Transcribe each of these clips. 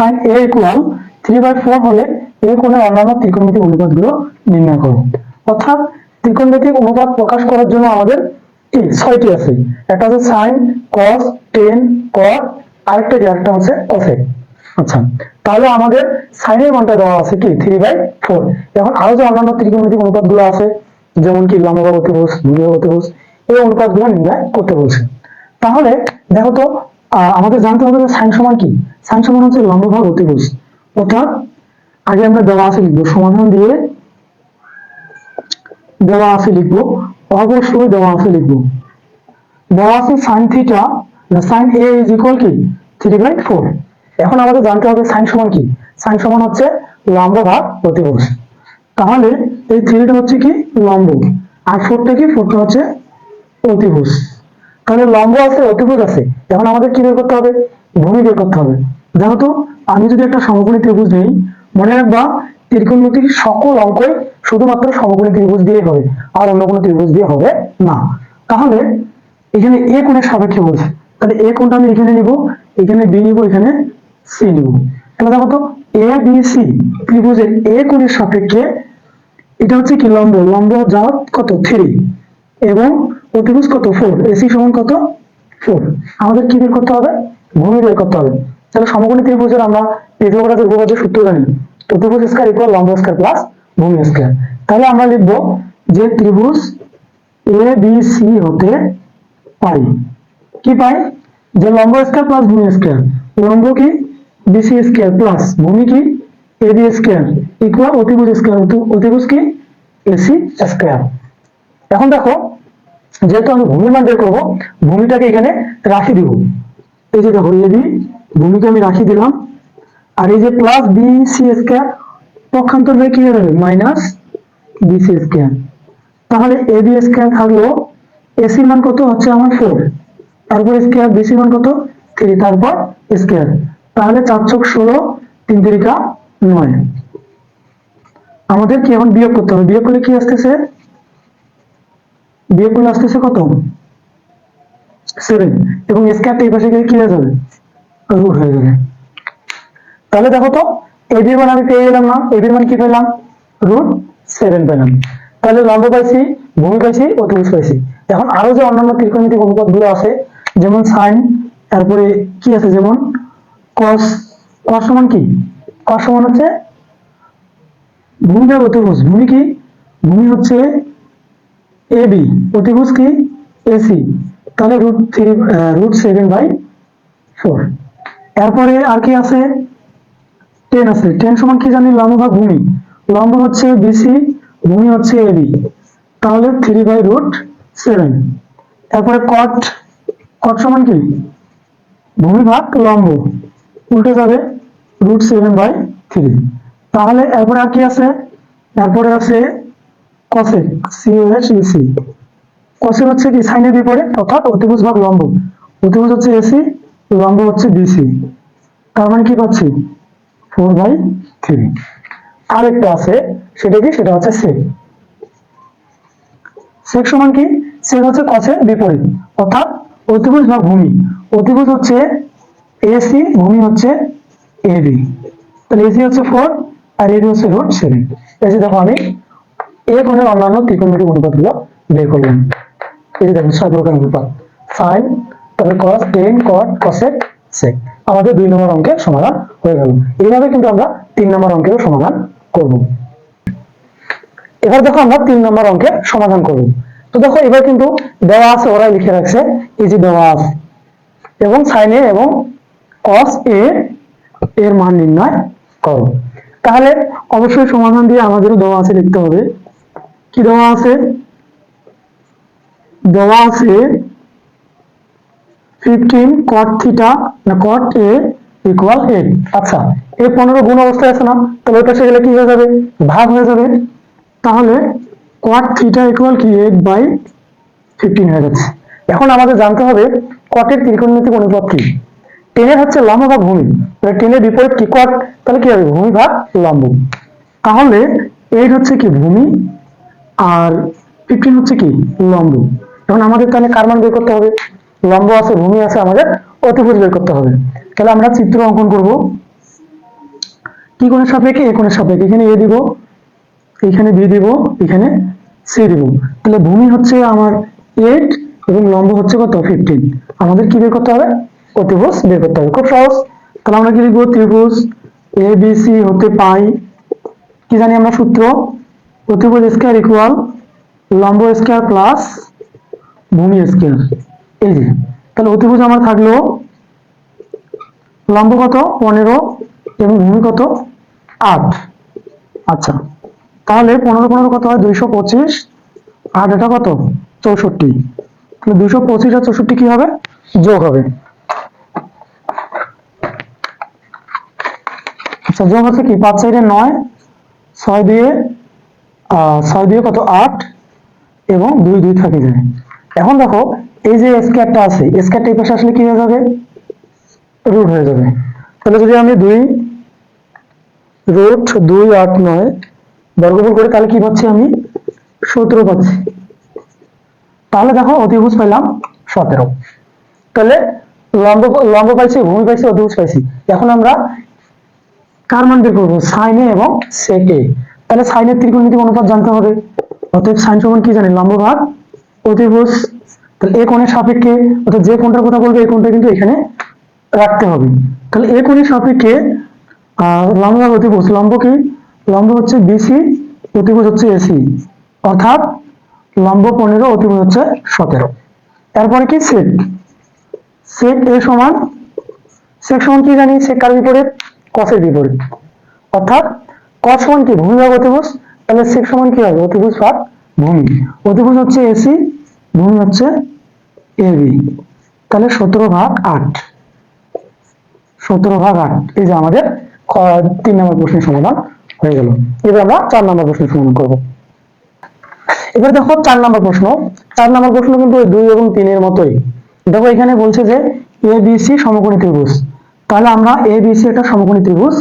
Sine A equal three by four হলে এই কোণের অন্যান্য ত্রিকোণমিতিক অনুপাতগুলো নির্ণয় করো অর্থাৎ ত্রিকোণমিতিক অনুপাত প্রকাশ করার জন্য আমাদের কি ছয়টি আছে। একটা হচ্ছে সাইন কস টেন কট আরেকটা আরেকটা হচ্ছে কসেক আচ্ছা তাহলে আমাদের সাইনের মানটা দেওয়া আছে কি? থ্রি বাই ফোর এখন আরও যে অন্যান্য ত্রিকোণমিতিক অনুপাতগুলো আছে, যেমন কি লম্ব ভূমি বা অতিভুজ এই অনুপাতগুলো নির্ণয় করতে বলছে। তাহলে দেখো তো আমাদের জানতে হবে সাইন সমান কি? সাইন সমান হচ্ছে লম্ব ভাগ অতিভুজ। অর্থাৎ আগে আমরা দেওয়া আছে লিখব, সমাধান দিয়ে দেওয়া আছে লিখব অবশ্যই দেওয়া আছে লিখব। দেওয়া আছে sine theta sine A is equal কি? থ্রি বাই ফোর এখন আমাদের জানতে হবে সাইন সমান কি? সাইন সমান হচ্ছে লম্ব ভাগ প্রতিভুজ তাহলে এই থ্রিটা হচ্ছে কি? লম্ব। আর ফোরটা কি? ফোরটা হচ্ছে অতিভুজ। তাহলে লম্ব আছে, অতিভুজ আছে। এখন আমাদের কি বের করতে হবে? ভূমি বের করতে হবে। যেহেতু আমি যদি একটা সমকোণী ত্রিভুজ নেই, মনে রাখবা, ত্রিকোণমিতির সকল অঙ্কই শুধুমাত্র সমকোণী ত্রিভুজ দিয়ে হবে, আর অন্য কোনো ত্রিভুজ দিয়ে হবে না। তাহলে, এখানে এ কোণের সাপেক্ষে বলছে। তাহলে এ কোণটা আমি এখানে নিব, এখানে বি নিব, এখানে সি নিব। তাহলে দেখো তো, এ, বি, সি ত্রিভুজের এ কোণের সাপেক্ষে, এটা হচ্ছে কি লম্ব? লম্ব যা কত? থ্রি। এবং অতিভুজ কত? ফোর এসি সমান কত? ফোর আমাদের কি বের করতে হবে? ভূমি বের করতে হবে। তাহলে সমকোণী ত্রিভুজের আমরা পিথাগোরাসের উপপাদ্যের সূত্র জানি। অতিভুজ স্কয়ার ইকুয়াল লম্ব স্কয়ার প্লাস ভূমি স্কয়ার তাহলে আমরা লিখব যে ত্রিভুজ এ বি সি হতে পাই কি পাই? যে লম্ব স্কয়ার প্লাস ভূমি স্কয়ার লম্ব কি? বিসি স্কয়ার প্লাস ভূমি কি? এ বি স্কয়ার ইকুয়াল অতিভুজ স্কয়ার অতিভুজ কি? এসি স্কয়ার এখন দেখো যেহেতু আমি ভূমির মান বের করব, ভূমিটাকে এখানে রাখি দিব। এই যে দেখো এবি ভূমিকে আমি রাখি দিলাম। আর এই যে প্লাস বি সি স্কয়ার পক্ষান্তর হয়ে কি যাবে? মাইনাস বিসি স্কয়ার তাহলে এ বি স্কয়ার থাকল এসির মান কত? হচ্ছে আমার ফোর তারপর স্কয়ার বিসির মান কত? থ্রি তারপর স্কয়ার তাহলে চার চোখ ষোলো, তিন তিরিকা নয়। আমাদের কি এখন বিয়োগ করতে হবে? বিয়োগ করলে কি আসতেছে? বিয়োগ করলে আসতেছে কত? সেভেন এবং স্কয়ারটা এই পাশে গেলে কি হয়ে যাবে? রুট হয়ে যাবে। তাহলে দেখো তো এবির মান আমি পেয়ে গেলাম না। এবির মান কি পেলাম? রুট সেভেন পেলাম। তাহলে লম্ব পাইছি ভূমি পাইছি অতিভুজ পাইছি। এখন আরও যে অন্যান্য ত্রিকোণমিতিক অনুপাতগুলো আছে, যেমন সাইন তারপরে কি আছে যেমন? কস কস সমান কি? কস সমান হচ্ছে ভূমি ভাগ অতিভুজ। ভূমি কি? ভূমি হচ্ছে এ বি কি এসি তাহলে root three root seven by four এরপরে আর কি আছে? টেন আছে। টেন সমান কি জানি? লম্ব ভাগ ভূমি। লম্ব হচ্ছে বিসি ভূমি হচ্ছে এবি তাহলে থ্রি বাই রুট সেভেন তারপরে কট কট সমান কি? ভূমি ভাগ লম্ব। উল্টে যাবে রুট সেভেন বাই থ্রি তাহলে এরপরে আর কি আছে? এরপরে আছে cosec C S EC cosec হচ্ছে কি, সাইনের বিপরীত অর্থাৎ অতিভুজ ভাগ লম্ব। অতিভুজ হচ্ছে এসি, লম্ব হচ্ছে বিসি তার মানে কি পাচ্ছি? Four by three. আরেকটা আছে, সেটা কি? সেটা হচ্ছে সেক সেক সমান কি? সেক হচ্ছে কসের বিপরীত, অর্থাৎ অতিভুজ বা ভূমি। অতিভুজ হচ্ছে এসি, ভূমি হচ্ছে এবি তাহলে এসি হচ্ছে ফোর আর এবি হচ্ছে রুট সেভেন যে দেখো আমি এ কোণের অন্যান্য ত্রিকোণমিতিক অনুপাতগুলো বের করলাম। এই যে দেখুন, ছয় প্রকার অনুপাত। সাইন তারপরে কস টেন কট কসেক সেক আমাদের দুই নম্বর অঙ্কের সমাধান হয়ে গেল। এইভাবে কিন্তু আমরা তিন নম্বর অঙ্কেরও সমাধান করব। এবার দেখো আমরা তিন নম্বর অঙ্কের সমাধান করব। তো দেখো, এবার কিন্তু দেওয়া আছে, ওরাই লিখে রাখছে, এই দেওয়া আছে। এবং সাইন এ এবং কস এ এর মান নির্ণয় করো। তাহলে অবশ্যই সমাধান দিয়ে আমাদেরও দেওয়া আছে লিখতে হবে। কি দেওয়া আছে? দেওয়া আছে ফিফটিন কট থিটা না কট এ ইকুয়াল এইট আচ্ছা এই পনেরো গুণ অবস্থায় আছে না, তাহলে ওই পাশে গেলে কি হয়ে যাবে? ভাগ হয়ে যাবে। তাহলে কট থিটা ইকুয়াল কি? এইট বাই ফিফটিন হয়ে যাচ্ছে। এখন আমাদের জানতে হবে কটের ত্রিকোণমিতিক অনুপাত কি। টেনের হচ্ছে লম্ব বা ভূমি। তাহলে টেনের বিপরীত কি কট তাহলে কি হবে? ভূমি ভাগ লম্ব। তাহলে এইট হচ্ছে কি? ভূমি আর ফিফটিন হচ্ছে কি? লম্ব। এখন আমাদের তাহলে কার মান বের করতে হবে। লম্ব আছে, ভূমি আছে, আমাদের অতিভুজ বের করতে হবে। তাহলে আমরা চিত্র অঙ্কন করব। কি কোণের সাপেক্ষে? এ কোণের সাপেক্ষে। এখানে এ দিব, এখানে বি দিব, এখানে সি দিব। তাহলে ভূমি হচ্ছে আমার এইট এবং লম্ব হচ্ছে কত? ফিফটিন আমাদের কি বের করতে হবে? অতিভুজ বের করতে হবে। খুব সহজ। তাহলে আমরা কি লিখব? ত্রিভুজ এ বি সি হতে পাই। কি জানি আমরা সূত্র? অতিভুজ স্কয়ার ইকুয়াল লম্ব স্কয়ার প্লাস ভূমি স্কয়ার এই যে, তাহলে অতিভুজ আমার থাকল লম্ব কত? পনেরো এবং ভূমি কত? আট। আচ্ছা তাহলে পনেরো পনেরো কত হয়? দুইশো পঁচিশ। আট এটা কত? চৌষট্টি। তাহলে দুইশো পঁচিশ আর চৌষট্টি কি হবে? যোগ হবে। আচ্ছা যোগ হচ্ছে কি? পাঁচ সাইডে নয়, ছয় দিয়ে ছয় দিয়ে কত? আট এবং দুই দুই থাকে যায়। এখন দেখো, এই যে স্কয়ারটা আছে এই পাশে আসলে কি হয়ে যাবে? রুট হয়ে যাবে। তাহলে যদি আমি দুই রুট দুই, আট, নয় তাহলে কি পাচ্ছি আমি? সতেরো পাচ্ছি। তাহলে দেখো, অতিভুজ পেলাম সতেরো। তাহলে লম্ব লম্ব পাইছি, ভূমি পাইছি, অতিভুজ পাইছি। এখন আমরা কার মান বের করব? সাইনে এবং সেকে তাহলে সাইনের ত্রিকোণমিতিক অনুপাত জানতে হবে। অতএব সাইন সমান কি জানি লম্ব ভাগ অতিভুজ। তাহলে এ কোণের সাপেক্ষে, অর্থাৎ যে কোণটার কথা বলব, এই কোণটা কিন্তু এখানে রাখতে হবে। তাহলে এ কোণের সাপেক্ষে লম্ব ভাগ অতিভুজ। লম্ব কি? লম্ব হচ্ছে বিসি অতিভুজ হচ্ছে এসি অর্থাৎ লম্ব পনেরো, অতিভুজ হচ্ছে সতেরো। তারপরে কি? সেক সেক এ সমান সেক সমান কি জানি? সেক কার বিপরীত? কসের বিপরীত। অর্থাৎ কস সমান কি? ভূমি ভাগ অতিভুজ? তাহলে সেক সমান কি হবে? অতিভুজ ভাগ ভূমি। অতিভুজ হচ্ছে এসি ভূমি হচ্ছে এবি তাহলে সতেরো ভাগ আট। সতেরো ভাগ আট। এই যে আমাদের তিন নম্বর প্রশ্নের সমাধান হয়ে গেল। এবার আমরা চার নম্বর প্রশ্নের সমাধান করব। এবার দেখো চার নম্বর প্রশ্ন। চার নম্বর প্রশ্ন কিন্তু দুই এবং তিনের মতোই। দেখো এখানে বলছে যে এ বি সি সমকোণী ত্রিভুজ। তাহলে আমরা এ বি সি একটা সমকোণী ত্রিভুজ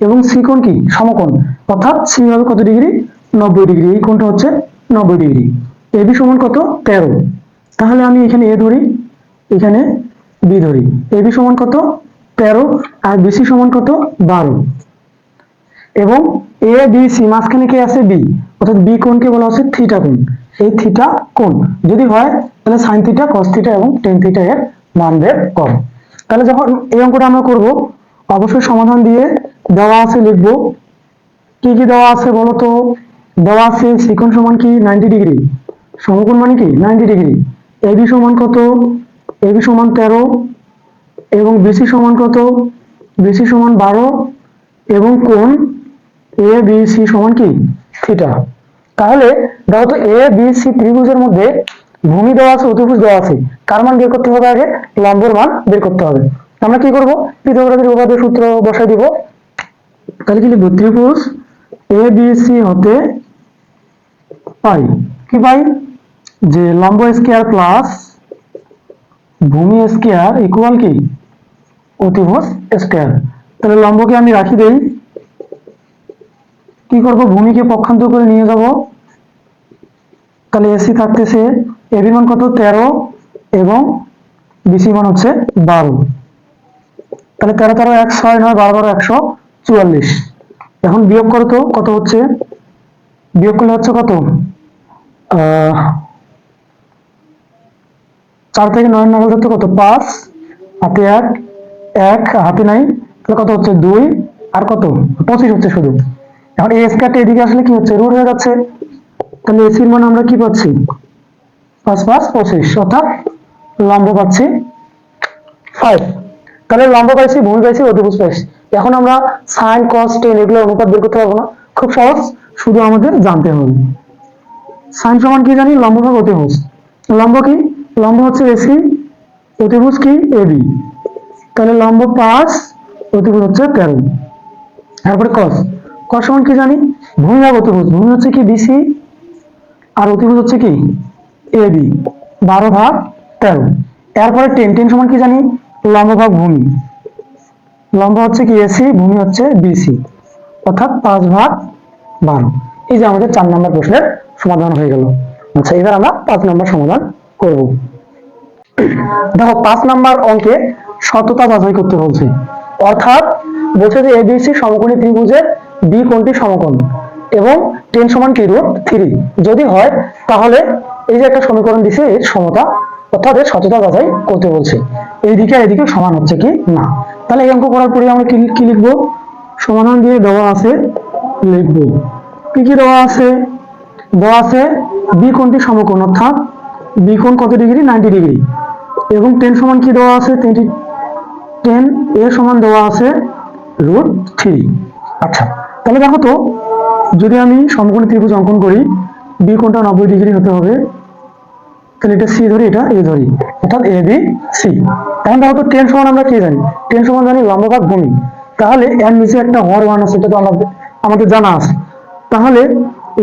এবং সি কোণ কি? সমকোণ। অর্থাৎ সি হবে কত ডিগ্রি? নব্বই ডিগ্রি। এই কোণটা হচ্ছে নব্বই ডিগ্রি। এ বি সমান কত? তেরো। তাহলে আমি এখানে এ ধরি, এখানে বি ধরি। এ বি সমান কত? তেরো। আর বিসি সমান কত? বারো। এবং এ, বি, সি মাঝখানে কে আছে? বি। অর্থাৎ বি কোণকে বলা হচ্ছে থিটা কোণ। এই থিটা কোণ। যদি হয়, তাহলে সাইন থিটা, কস থিটা এবং টেন থিটা এর মান বের করো তাহলে যখন এই অঙ্কটা আমরা করব অবশ্যই সমাধান দিয়ে দেওয়া আছে লিখব। কি কি দেওয়া আছে বলো দেওয়া আছে সিকোণ সমান কি? Ninety degree. সমকোণ মানে কি? Ninety degree. এবি সমান কত? এবি সমান তেরো এবং বিসি সমান কত? বিসি সমান বারো এবং কোণ এ, বি, সি সমান কি? থিটা। তাহলে দেখো তো এ, বি, সি ত্রিভুজের মধ্যে ভূমি দেওয়া আছে, অতিভুজ দেওয়া আছে। কার মান বের করতে হবে আগে, লম্বর মান বের করতে হবে। আমরা কি করব? পিথাগোরাসের উপপাদ্য সূত্র বসাই দিব। তাহলে কি লিখব ত্রিভুজ এ বি সি হতে পাই। কি পাই? যে লম্ব স্কয়ার প্লাস ভূমি স্কয়ার ইকুয়াল কি? অতিভুজ স্কয়ার। তাহলে লম্বকে আমি রাখি দেই। কি করব? ভূমিকে পক্ষান্তর করে নিয়ে যাব। তাহলে এসি থাকতেছে। এবি মান কত? তেরো এবং বিসি মান হচ্ছে বারো। তাহলে তেরো তেরো এক ছয় নয় বারো বারো একশো চুয়াল্লিশ। এখন বিয়োগ করো তো, কত হচ্ছে? বিয়োগ করলে হচ্ছে কত? চার থেকে নয় নম্বর হচ্ছে কত? পাঁচ, হাতে এক এক হাতে নাই, তাহলে কত হচ্ছে? দুই, আর কত? পঁচিশ হচ্ছে শুধু। এখন এই স্কয়ারটা এদিকে আসলে কি হচ্ছে? রুট হয়ে যাচ্ছে। তাহলে এসির মান আমরা কি পাচ্ছি? পাঁচ পাঁচ, পঁচিশ, অর্থাৎ লম্ব পাচ্ছি ফাইভ তাহলে লম্ব পাইছি ভূমি পাইছি অতিভুজ পাইছি এখন আমরা সাইন, কস, টেন এগুলো অনুপাত বের করতে পারব না। খুব সহজ, শুধু আমাদের জানতে হবে। সাইন সমান কি জানি? লম্ব ভাগ অতিভুজ। লম্ব কি? লম্ব হচ্ছে এসি অতিভুজ কি? এবি তাহলে লম্ব পাঁচ, অতিভুজ হচ্ছে তেরো। তারপরে কস। কস সমান কি জানি? ভূমি ভাগ অতিভুজ। ভূমি হচ্ছে কি? বিসি আর অতিভুজ হচ্ছে কি? এবি বারো ভাগ তেরো। এরপরে টেন। টেন সমান কি জানি? লম্ব ভাগ ভূমি। লম্ব হচ্ছে কি এসি ভূমি হচ্ছে বিসি অর্থাৎ পাঁচ ভাগ বারো। এই যে আমাদের চার নম্বর প্রশ্নের সমাধান হয়ে গেল। আচ্ছা এবার আমরা পাঁচ নম্বর সমাধান করব। দেখো, পাঁচ নাম্বার অঙ্কে সততা যাচাই করতে বলছে। অর্থাৎ বলছে যে এবিসি সমকোণী ত্রিভুজের বি কোণটি সমকোণ? এবং টেন সমান কি থ্রি যদি হয়, তাহলে এই যে একটা সমীকরণ দিছে, এর সমতা অর্থাৎ সততা যাচাই করতে বলছে। এইদিকে এদিকে সমান হচ্ছে কি? না। তাহলে এই অঙ্ক করার পরে আমরা কি কি লিখব? সমাধান দিয়ে দেওয়া আছে, লিখব। কি কি দেওয়া আছে? দেওয়া আছে বি কোণটি সমকোণ, অর্থাৎ বি কোণ কত ডিগ্রি? Ninety degree. এবং টেন সমান কি দেওয়া আছে? টোয়েন্টি টেন এ সমান দেওয়া আছে রুট থ্রি আচ্ছা তাহলে দেখো তো, যদি আমি সমকোণী ত্রিভুজ অঙ্কন করি বি কোণটা নব্বই ডিগ্রি হতে হবে। তাহলে এটা সি ধরি, এটা এ ধরি। অর্থাৎ এ বি সি এখন দেখো তো টেন সমান আমরা কি জানি? টেন সমান জানি লম্ব ভাগ ভূমি। তাহলে এর নিচে একটা হর ওয়ান আছে, এটা তো আমাদের আমাদের জানা আছে। তাহলে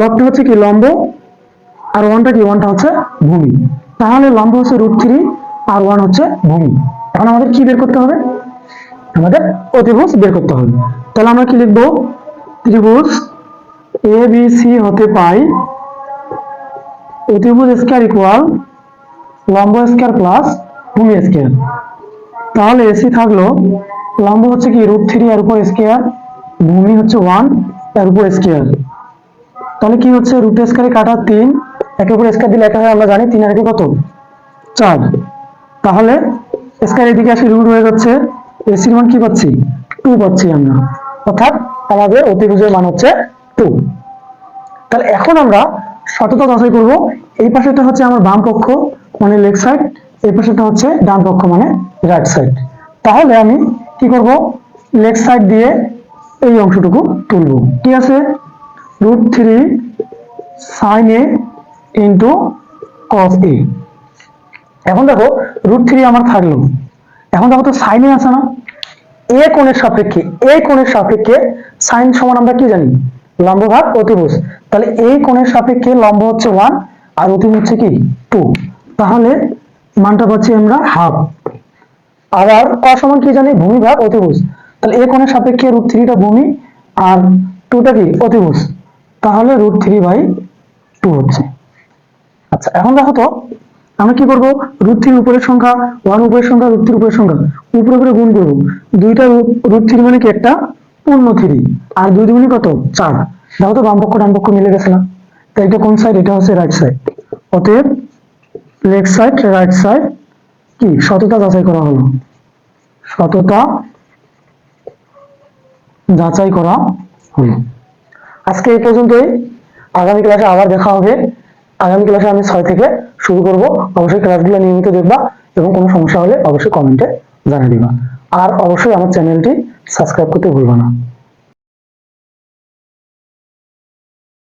লবটা হচ্ছে কি লম্ব, আর ওয়ানটা কি? ওয়ানটা হচ্ছে ভূমি। তাহলে লম্ব হচ্ছে রুট থ্রি আর ওয়ান হচ্ছে ভূমি। এখন আমাদের কি বের করতে হবে? আমাদের অতিভুজ বের করতে হবে। তাহলে আমরা কি লিখব? ত্রিভুজ এ বি সি হতে পাই অতিভুজ স্কয়ার ইকুয়াল লম্ব স্কয়ার প্লাস ভূমি স্কয়ার তাহলে এসি থাকল, লম্ব হচ্ছে কি রুট থ্রি এর উপর স্কয়ার ভূমি হচ্ছে ওয়ানের উপর স্কয়ার তাহলে কি হচ্ছে? রুট স্কয়ারে কাটা তিন, একের উপর স্কয়ার দিলে একা হয়, আমরা জানি তিন আর একে কত? চার। তাহলে স্কয়ার এদিকে আসে রুট হয়ে যাচ্ছে এসির মান কি পাচ্ছি? টু পাচ্ছি আমরা। অর্থাৎ আমাদের অতিভুজের মান হচ্ছে টু তাহলে এখন আমরা সততা যাচাই করব। এই পাশেটা হচ্ছে আমার বাম পক্ষ মানে লেফট সাইড এই পাশেটা হচ্ছে ডান পক্ষ মানে রাইট সাইড তাহলে আমি কি করব? লেফট সাইড দিয়ে এই অংশটুকু তুলব। কি আছে? Root three sine A into cos A এখন দেখো রুট থ্রি আমার থাকল। এখন দেখো তো সাইনে আছে না? এ কোণের সাপেক্ষে এই কোণের সাপেক্ষে সাইন সমান আমরা কি জানি? লম্ব ভাগ অতিভুজ। তাহলে এই কোণের সাপেক্ষে লম্ব হচ্ছে ওয়ান আর অতিভুজ হচ্ছে কি টু তাহলে মানটা পাচ্ছি আমরা হাফ আবার ক সমান কি জানি? ভূমি ভাগ অতিভুজ। তাহলে এ কোণের সাপেক্ষে রুট থ্রিটা ভূমি আর টুটা কি? অতিভুজ। তাহলে রুট থ্রি বাই টু হচ্ছে। আচ্ছা এখন দেখো তো, আমরা কি করব? রুট থ্রির উপরের সংখ্যা ওয়ান উপরের সংখ্যা রুট থ্রির উপরের সংখ্যা। উপরে উপরে গুণ করব। দুইটা রুট থ্রি মানে কি একটা? পূর্ণ থ্রি আর দুই দুগুণই কত? চার। দেখো তো বাম পক্ষ, ডান পক্ষ মিলে গেছে না। তো এটা কোন সাইড এটা হচ্ছে রাইট সাইড অতএব লেফট সাইড রাইট সাইড কি? সততা যাচাই করা হলো। সততা যাচাই করা হলো। আজকে এই পর্যন্তই। আগামী ক্লাসে আবার দেখা হবে। আগামী ক্লাসে আমি ছয় থেকে শুরু করব। অবশ্যই ক্লাসগুলো নিয়মিত দেখবা এবং কোনো সমস্যা হলে অবশ্যই কমেন্টে জানিয়ে দিবা। আর অবশ্যই আমার চ্যানেলটি সাবস্ক্রাইব করতে ভুলবা না।